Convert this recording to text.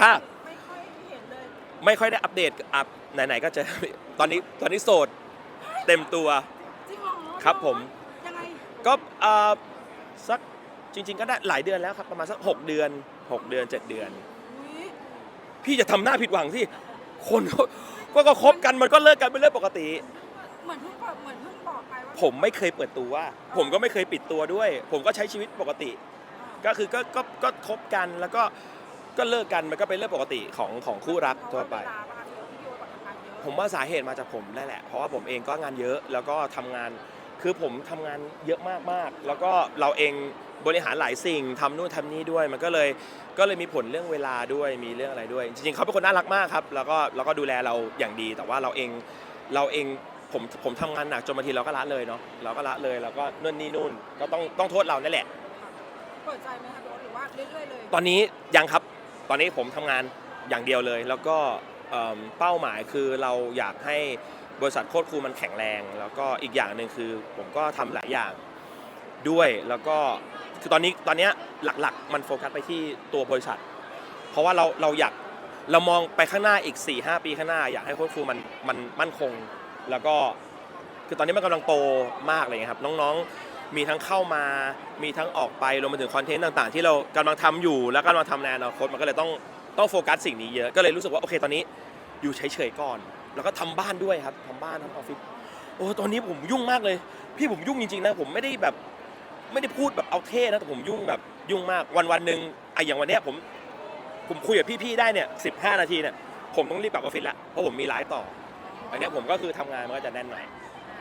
ค่ะไม่ค่อยเห็นเลยไม่ค่อยได้อัปเดตอัพไหนๆก็เจอตอนนี้ตอนนี้โสดเต็มตัว จริงเหรอครับผม ยังไงก็เอ่อสักจริง ๆ ก็ได้หลายเดือนแล้วครับประมาณสัก 6 เดือน 6 เดือน 7 เดือน อุ๊ยพี่จะทำหน้าผิดหวังสิคนเขาก็ก็คบกันมันก็เลิกกันเป็นเรื่องปกติ เหมือนเพิ่งบอกเหมือนเพิ่งบอกไปว่าผมไม่เคยเปิดตัวผมก็ไม่เคยปิดตัวด้วย ผมก็ใช้ชีวิตปกติ ก็คือก็ก็ก็คบกันแล้วก็ ก็เลิกกันมันก็เป็นเรื่องปกติของของคู่รักทั่วไปเพราะาเวลาบางทีพี่โยกับทำงานเยอะผมว่าสาเหตุมาจากผมนั่นแหละ เพราะว่าผมเองก็งานเยอะแล้วก็ทำงานคือผมทำงานเยอะมากๆ แล้วก็เราเองบริหารหลายสิ่งทำนู่นทำนี่ด้วย มันก็เลยก็เลยมีผลเรื่องเวลาด้วยมีเรื่องอะไรด้วย จริงๆเขาเป็นคนน่ารักมากครับ แล้วก็แล้วก็ดูแลเราอย่างดี แต่ว่าเราเองเราเองผมผมทำงานหนักจนบางทีเราก็ละเลยเนาะเราก็ละเลยแล้วก็นู่นนี่นู่นก็ต้องต้องโทษเรานั่นแหละ เปิดใจไหมคะพี่โอ๊ตหรือว่าเรื่อยๆเลยตอนนี้ยังครับ ตอนนี้ผมทำงานอย่างเดียวเลย แล้วก็เอิ่มเป้าหมายคือเราอยากให้บริษัทโคตรครูมันแข็งแรง แล้วก็อีกอย่างหนึ่งคือผมก็ทำหลายอย่างด้วยแล้วก็คือตอนนี้ตอนเนี้ยหลักๆ มันโฟกัสไปที่ตัวบริษัท เพราะว่าเราเราอยากเรามองไปข้างหน้าอีก 4-5 ปีข้างหน้า อยากให้โค้ชครูมันมันมั่นคง แล้วก็คือตอนนี้มันกำลังโตมากเลยครับน้องๆ มีทั้งเข้ามา มีทั้งออกไปรวมไปถึงคอนเทนต์ต่างๆ ที่เรากำลังทำอยู่แล้วกำลังทำในอนาคตมันก็เลยต้องต้องโฟกัสสิ่งนี้เยอะก็เลยรู้สึกว่าโอเคตอนนี้อยู่เฉยๆก่อน แล้วก็ทำบ้านด้วยครับทำบ้านทำออฟฟิศโอ้ตอนนี้ผมยุ่งมากเลย พี่ผมยุ่งจริงๆนะผมไม่ได้แบบไม่ได้พูดแบบเอาเท่นะแต่ผมยุ่งแบบยุ่งมากวันวันๆหนึ่งไออย่างวันเนี้ยผมผมคุยกับพี่ๆได้เนี่ย15นาทีเนี่ยผมต้องรีบกลับออฟฟิศละเพราะผมมีไลฟ์ต่ออันนี้ผมก็คือทำงานมันก็จะแน่นหน่อย